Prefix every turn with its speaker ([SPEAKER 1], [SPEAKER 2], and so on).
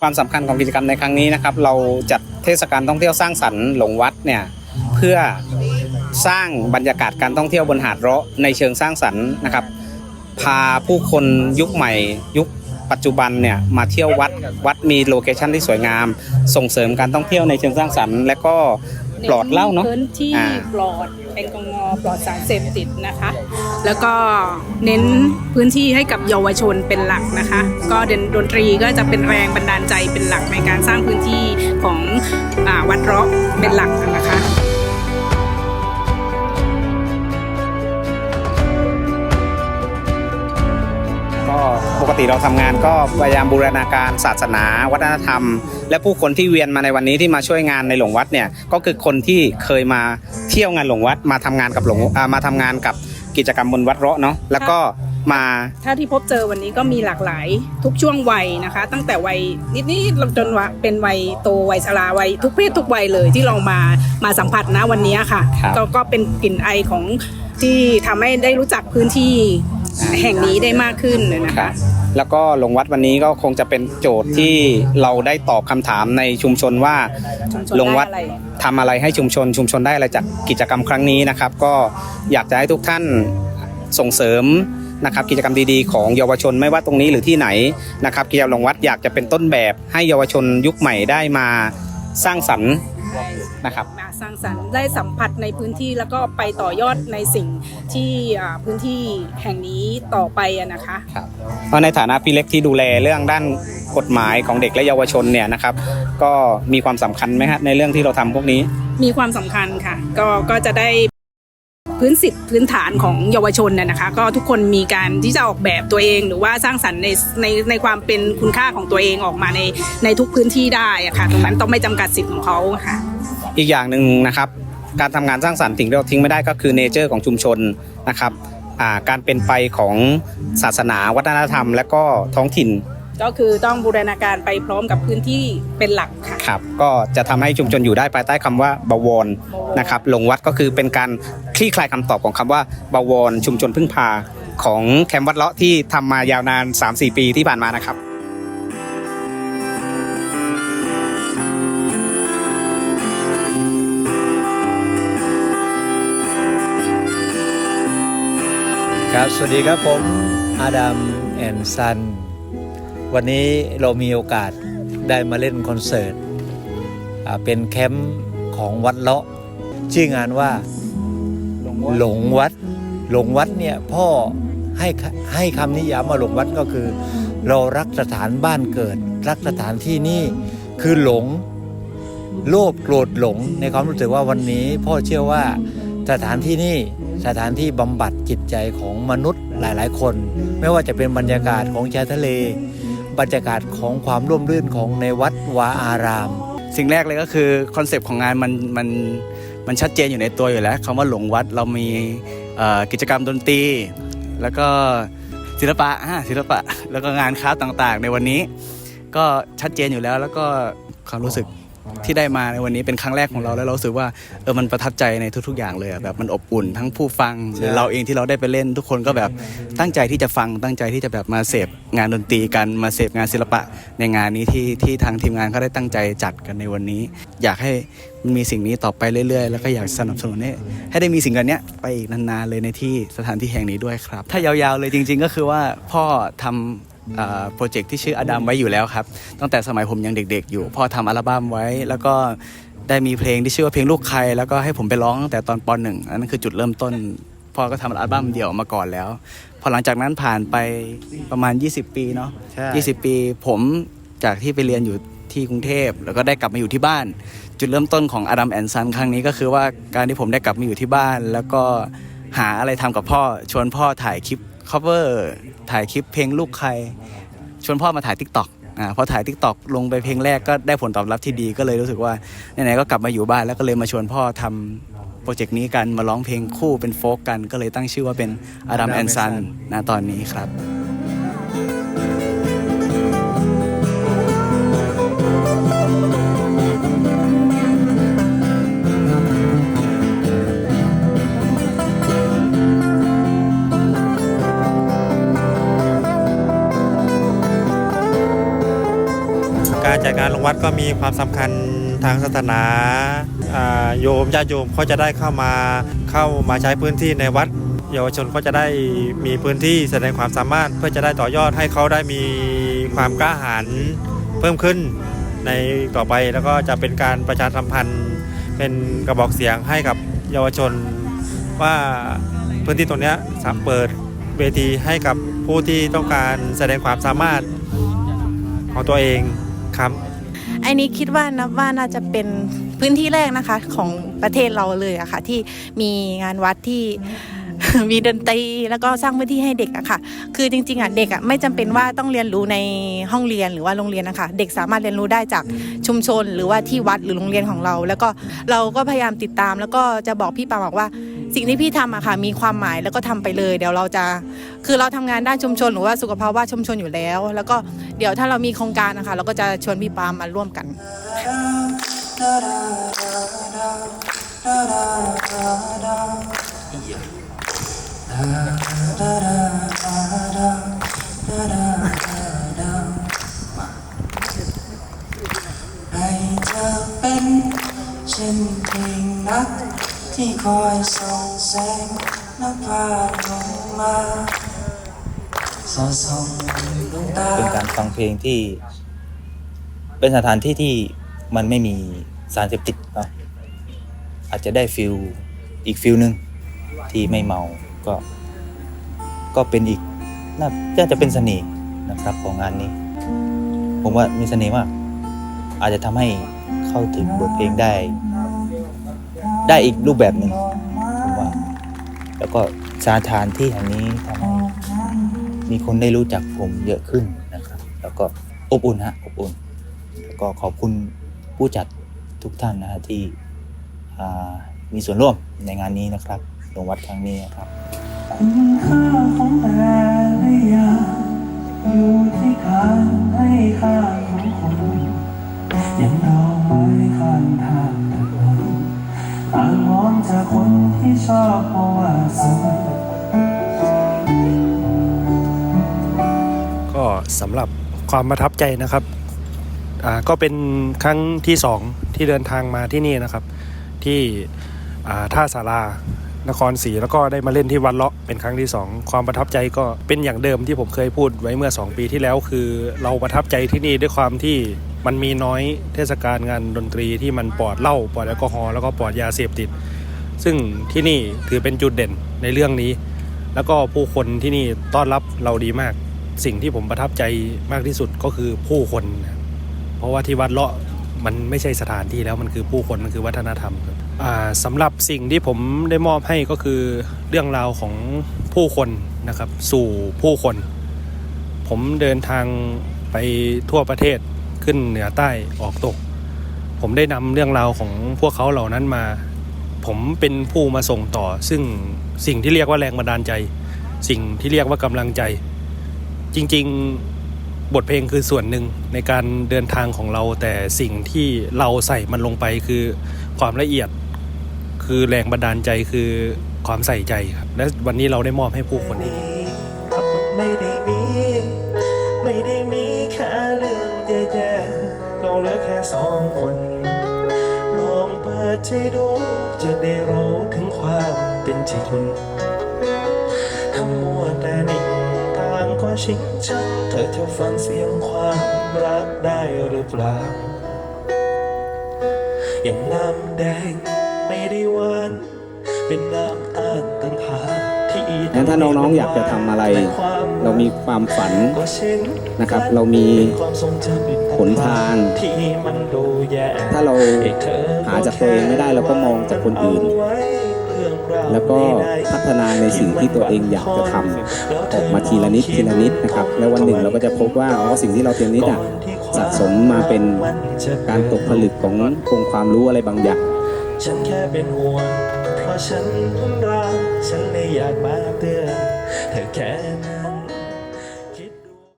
[SPEAKER 1] ความสำคัญของกิจกรรมในครั้งนี้นะครับ เราจัดเทศกาลท่องเที่ยวสร้างสรรค์หลงวัดเนี่ยเพื่อสร้างบรรยากาศการท่องเที่ยวบนหาดเราะในเชิงสร้างสรรค์นะครับ พาผู้คนยุคใหม่ ยุคปัจจุบันเนี่ยมาเที่ยววัดวัดมีโลเคชันที่สวยงาม ส่งเสริมการท่องเที่ยวในเชิงสร้างสรรค์ และก็ ปลอดเหล้าเนาะ
[SPEAKER 2] พื้นที่
[SPEAKER 1] อ่า
[SPEAKER 2] ปลอดแอลกอฮอล์ปลอดสารเสพติดนะคะ แล้วก็เน้นพื้นที่ให้กับเยาวชนเป็นหลักนะคะ ก็เดนดนตรีก็จะเป็นแรงบันดาลใจเป็นหลักในการสร้างพื้นที่ของอาวัดเราะเป็นหลักนะคะ
[SPEAKER 1] ก็ปกติเราทำงานก็พยายามบูรณาการศาสนา วัฒนธรรม และผู้คนที่เวียนมาในวันนี้ที่มาช่วยงานในหลวงวัดเนี่ยก็คือคนที่เคยมาเที่ยวงานหลวงวัด มาทำงานกับหลวงอ่ามาทำงานกับกิจกรรมบนวัดเราะเนาะแล้วก็มา
[SPEAKER 2] ถ้าที่พบเจอวันนี้ก็มีหลากหลายทุกช่วงวัยนะคะ ตั้งแต่วัยนิดๆจนว่าเป็นวัยโตวัยชราวัยทุกเพศทุกวัยเลยที่เรามามาสัมผัสนะวันนี้ค่ะ
[SPEAKER 1] ครับ
[SPEAKER 2] ก็ก็เป็นกลิ่นไอของที่ทำให้ได้รู้จักพื้นที่ แห่งนี้ได้มากขึ้นนะ
[SPEAKER 1] ครั
[SPEAKER 2] คะ
[SPEAKER 1] บแล้วก็หลวงวัดวันนี้ก็คงจะเป็นโจทย์ที่เราได้ตอบคำถามในชุมชนว่า
[SPEAKER 2] ชุมชน
[SPEAKER 1] หลวงวัด
[SPEAKER 2] ได้อะไร
[SPEAKER 1] ทำอะไรให้ชุมชน ชุมชนได้อะไรจากกิจกรรมครั้งนี้นะครับ ก็อยากจะให้ทุกท่านส่งเสริมนะครับกิจกรรมดีๆของเยาวชนไม่ว่าตรงนี้หรือที่ไหนนะครับกิจกรรมหลวงวัดอยากจะเป็นต้นแบบให้เยาวชนยุคใหม่ได้มาสร้างสรรค์ นะครับ
[SPEAKER 2] มาสร้างสรรค์ได้สัมผัสในพื้นที่แล้วก็ไปต่อยอดในสิ่งที่อ่าพื้นที่แห่งนี้ต่อไปอะนะคะ
[SPEAKER 1] ครับเพราะในฐานะพี่เล็กที่ดูแลเรื่องด้านกฎหมายของเด็กและเยาวชนเนี่ยนะครับ ก็มีความสำคัญไหมฮะในเรื่องที่เราทำพวกนี้
[SPEAKER 2] มีความสำคัญค่ะ ก็ก็จะได้ พื้นสิทธิพื้นฐานของเยาวชนน่ะนะคะ ก็ทุกคนมีการที่จะออกแบบตัวเอง หรือว่าสร้างสรรค์ในในในความเป็นคุณค่าของตัวเองออกมาในในทุกพื้นที่ได้อะค่ะตรงนั้นต้องไม่จำกัดสิทธิ์ของเขาค่ะ
[SPEAKER 1] อีกอย่างหนึ่งนะครับ การทำงานสร้างสรรค์สิ่งที่เราทิ้งไม่ได้ก็คือเนเจอร์ของชุมชนนะครับการเป็นไปของศาสนาวัฒนธรรม และก็ท้องถิ่น
[SPEAKER 2] ก็คือต้องบูรณาการไปพร้อมกับพื้นที่เป็นหลักค่ะ
[SPEAKER 1] ครับก็จะทำให้ชุมชนอยู่ได้ภายใต้คำว่าบวรนะครับหลงวัดก็คือเป็นการคลี่คลายคำตอบของคำว่าบวรชุมชนพึ่งพาของแคมป์วัดเลาะที่ทำมายาวนาน 3-4 ปีที่ผ่านมานะครับ
[SPEAKER 3] ครับสวัสดีครับผมอาดัมแอนซัน วันนี้เรามีโอกาสได้มาเล่นคอนเสิร์ตเป็นแคมป์ของวัดเลาะ ชื่องานว่าหลงวัดหลงวัดเนี่ยพ่อให้ให้คำนิยามว่าหลงวัดก็คือ เรารักสถานบ้านเกิด รักสถานที่นี่คือหลงโลภโกรธหลงในความรู้สึกว่าวันนี้พ่อเชื่อว่าสถานที่นี่สถานที่บำบัดจิตใจของมนุษย์ หลายๆ คน ไม่ว่าจะเป็นบรรยากาศของชายทะเล บรรยากาศของความร่มรื่นของในวัดวาอาราม
[SPEAKER 4] สิ่งแรกเลยก็คือคอนเซปต์ของงานมันมันมันชัดเจนอยู่ในตัวอยู่แล้วคำว่าหลงวัดเรามีกิจกรรมดนตรี แล้วก็ศิลปะศิลปะ แล้วก็งานคราฟต์ต่างๆ ในวันนี้ ก็ชัดเจนอยู่แล้วแล้วก็ความรู้สึก ที่ได้มาในวันนี้เป็นครั้งแรกของเราแล้วเรารู้สึกว่าเออมันประทับใจในทุก ๆ อย่างเลยอะแบบมันอบอุ่นทั้งผู้ฟังหรือเราเองที่เราได้ไปเล่น ทุกคนก็แบบตั้งใจที่จะฟังตั้งใจที่จะแบบมาเสพงานดนตรีกันมาเสพงานศิลปะในงานนี้ที่ที่ทางทีมงานเขาได้ตั้งใจจัดกันในวันนี้ อยากให้มันมีสิ่งนี้ต่อไปเรื่อย ๆ แล้วก็อยากสนับสนุนให้ให้ได้มีสิ่งกันเนี้ยไปอีกนานๆเลยในที่สถานที่แห่งนี้ด้วยครับ ถ้ายาวๆเลยจริง ๆ ก็คือว่าพ่อทำ โปรเจกต์ที่ชื่ออดัมไว้อยู่แล้วครับ ตั้งแต่สมัยผมยังเด็ก ๆ อยู่พ่อทำอัลบั้มไว้ แล้วก็ได้มีเพลงที่ชื่อว่าเพลงลูกใคร แล้วก็ให้ผมไปร้องตั้งแต่ตอนปหนึ่งอันนั้นคือจุดเริ่มต้นพ่อก็ทำอัลบั้มเดี่ยวมาก่อนแล้ว พอหลังจากนั้นผ่านไปประมาณ 20 ปีเนาะ
[SPEAKER 3] ใช่
[SPEAKER 4] 20 ปีผมจากที่ไปเรียนอยู่ที่กรุงเทพแล้วก็ได้กลับมาอยู่ที่บ้าน จุดเริ่มต้นของอดัมแอนซันครั้งนี้ก็คือว่าการที่ผมได้กลับมาอยู่ที่บ้าน แล้วก็หาอะไรทำกับพ่อชวนพ่อถ่ายคลิป cover ถ่ายคลิปเพลงลูกใคร ชวนพ่อมาถ่ายทิกตอกอ่าพอถ่ายทิกตอกลงไปเพลงแรกก็ได้ผลตอบรับที่ดีก็เลยรู้สึกว่าไหนๆก็กลับมาอยู่บ้านแล้วก็เลยมาชวนพ่อทำโปรเจกต์นี้กันมาร้องเพลงคู่เป็นโฟกกันก็เลยตั้งชื่อว่าเป็นอดัมแอนซันนะตอนนี้ครับ
[SPEAKER 5] วัดก็มีความสำคัญทางศาสนาโยมญาติโยมเขาจะได้เข้ามาเข้ามาใช้พื้นที่ในวัด เยาวชนก็จะได้มีพื้นที่แสดงความสามารถ เพื่อจะได้ต่อยอดให้เขาได้มีความกล้าหาญเพิ่มขึ้นในต่อไปแล้วก็จะเป็นการประชาสัมพันธ์เป็นกระบอกเสียงให้กับเยาวชน ว่าพื้นที่ตรงนี้สามเปิดเวทีให้กับผู้ที่ต้องการแสดงความสามารถของตัวเองครับ
[SPEAKER 6] อ้นี้คิดว่านับว่าน่าจะเป็นพื้นที่แรกนะคะของประเทศเราเลยอะค่ะ ที่มีงานวัดที่มีดนตรีแล้วก็สร้างพื้นที่ให้เด็กอะค่ะ คือจริงๆอะเด็กอะไม่จำเป็นว่าต้องเรียนรู้ในห้องเรียนหรือว่าโรงเรียนนะคะเด็กสามารถเรียนรู้ได้จากชุมชน หรือว่าที่วัดหรือโรงเรียนของเรา แล้วก็เราก็พยายามติดตาม แล้วก็จะบอกพี่ปาบอกว่า สิ่งที่พี่ทำอะค่ะมีความหมายแล้วก็ทำไปเลย เดี๋ยวเราจะคือเราทำงานด้านชุมชนหรือว่าสุขภาวะชุมชนอยู่แล้ว แล้วก็เดี๋ยวถ้าเรามีโครงการนะคะเราก็จะชวนพี่ปามาร่วมกัน
[SPEAKER 7] ให้เธอเป็นเช่นเพียงนัก ที่คอยส่องแสงนภาลงมาสอดส่องดวงตา
[SPEAKER 3] เป็นการฟังเพลงที่ เป็นสถานที่ที่มันไม่มีสารเสพติดเนาะอาจจะได้ฟิลอีกฟิลหนึ่งที่ไม่เมาก็ ก็เป็นอีกน่าน่าจะเป็นเสน่ห์นะครับของงานนี้ ผมว่ามีเสน่ห์มาก อาจจะทำให้เข้าถึงบทเพลงได้ ได้อีกรูปแบบหนึ่งผมว่า แล้วก็สถานที่แห่งนี้ทำให้มีคนได้รู้จักผมเยอะขึ้นนะครับ แล้วก็อบอุ่นฮะอบอุ่น แล้วก็ขอบคุณผู้จัดทุกท่านนะฮะที่อ่ามีส่วนร่วมในงานนี้นะครับลงวัดครั้งนี้นะครับ
[SPEAKER 7] คุณค่าของแต่ละอย่างอยู่ที่การ ชอบเพราะว่าสวย
[SPEAKER 8] ก็สำหรับความประทับใจนะครับก็เป็นครั้งที่สองที่เดินทางมาที่นี่นะครับ ที่ท่าสารานครศรีแล้วก็ได้มาเล่นที่วัดเลาะเป็นครั้งที่สองความประทับใจก็เป็นอย่างเดิมที่ผมเคยพูดไว้เมื่อ 2 ปีที่แล้ว คือเราประทับใจที่นี่ด้วยความที่มันมีน้อยเทศกาลงานดนตรีที่มันปลอดเหล้าปลอดแอลกอฮอล์แล้วก็ปลอดยาเสพติด ซึ่งที่นี่ถือเป็นจุดเด่นในเรื่องนี้ แล้วก็ผู้คนที่นี่ต้อนรับเราดีมาก สิ่งที่ผมประทับใจมากที่สุดก็คือผู้คน เพราะว่าที่วัดเลาะมันไม่ใช่สถานที่แล้วมันคือผู้คนมันคือวัฒนธรรมครับสำหรับสิ่งที่ผมได้มอบให้ก็คือเรื่องราวของผู้คนนะครับ สู่ผู้คน ผมเดินทางไปทั่วประเทศขึ้นเหนือใต้ออกตก ผมได้นำเรื่องราวของพวกเขาเหล่านั้นมา ผมเป็นผู้มาส่งต่อ ซึ่งสิ่งที่เรียกว่าแรงบันดาลใจ สิ่งที่เรียกว่ากำลังใจ จริง ๆ บทเพลงคือส่วนหนึ่งในการเดินทางของเรา แต่สิ่งที่เราใส่มันลงไปคือความละเอียด คือแรงบันดาลใจคือความใส่ใจครับ และวันนี้เราได้มอบให้ผู้คนที่นี่
[SPEAKER 7] ไม่ได้มีไม่ได้มีแค่เรื่องแย่ๆเราเหลือแค่สองคน ดใจดูจะได้รู้ถึงความเป็นจริงทำมัวแต่นิ่งต่างก็ชิงชังเธอจะฟังเสียงความรักได้หรือเปล่า อย่างน้ำแดงไม่ได้หวานเป็นน้ำ
[SPEAKER 1] งั้นถ้าน้องๆอยากจะทำอะไร เรามีความฝันนะครับ เรามีหนทาง ถ้าเราหาจากตัวเองไม่ได้เราก็มองจากคนอื่น แล้วก็พัฒนาในสิ่งที่ตัวเองอยากจะทำออกมาทีละนิดทีละนิดนะครับ แล้ววันหนึ่งเราก็จะพบว่าอ๋อสิ่งที่เราเตรียมนิดอะสะสมมาเป็นการตกผลึกขององค์ความรู้อะไรบางอย่าง
[SPEAKER 7] ฉันแค่เป็นห่วง เพราะฉันรักฉันเลยอยากมาเตือนเธอแค่นั้น